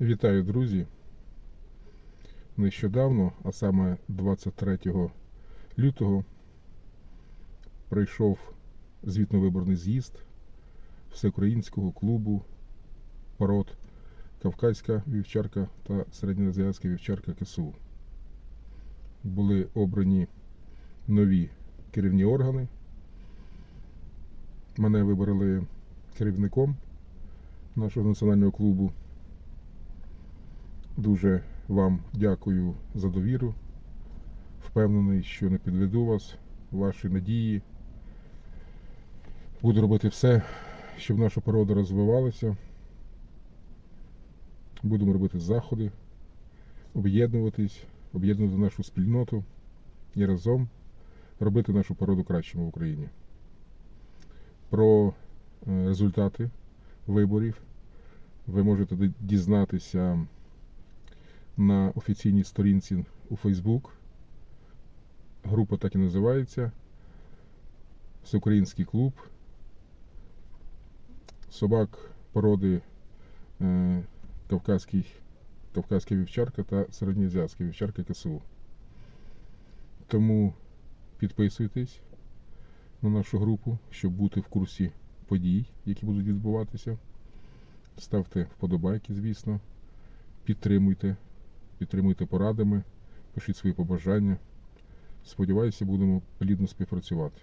Вітаю, друзі! Нещодавно, а саме 23 лютого, пройшов звітно-виборний з'їзд Всеукраїнського клубу пород Кавказька вівчарка та середньоазіатська вівчарка КСУ. Були обрані нові керівні органи. Мене вибрали керівником нашого національного клубу. Дуже вам дякую за довіру. Впевнений, що не підведу вас, ваші надії. Буду робити все, щоб наша порода розвивалася. Будемо робити заходи, об'єднуватись, об'єднувати нашу спільноту і разом робити нашу породу кращими в Україні. Про е, результати виборів ви можете дізнатися на офіційній сторінці у Facebook. Група так і називається Всеукраїнський клуб собак породи е, Кавказький, Кавказька вівчарка та середньоазіатська вівчарка КСУ. Тому підписуйтесь на нашу групу, щоб бути в курсі подій, які будуть відбуватися. Ставте вподобайки, звісно. Підтримуйте, підтримуйте порадами, пишіть свої побажання. Сподіваюся, будемо плідно співпрацювати.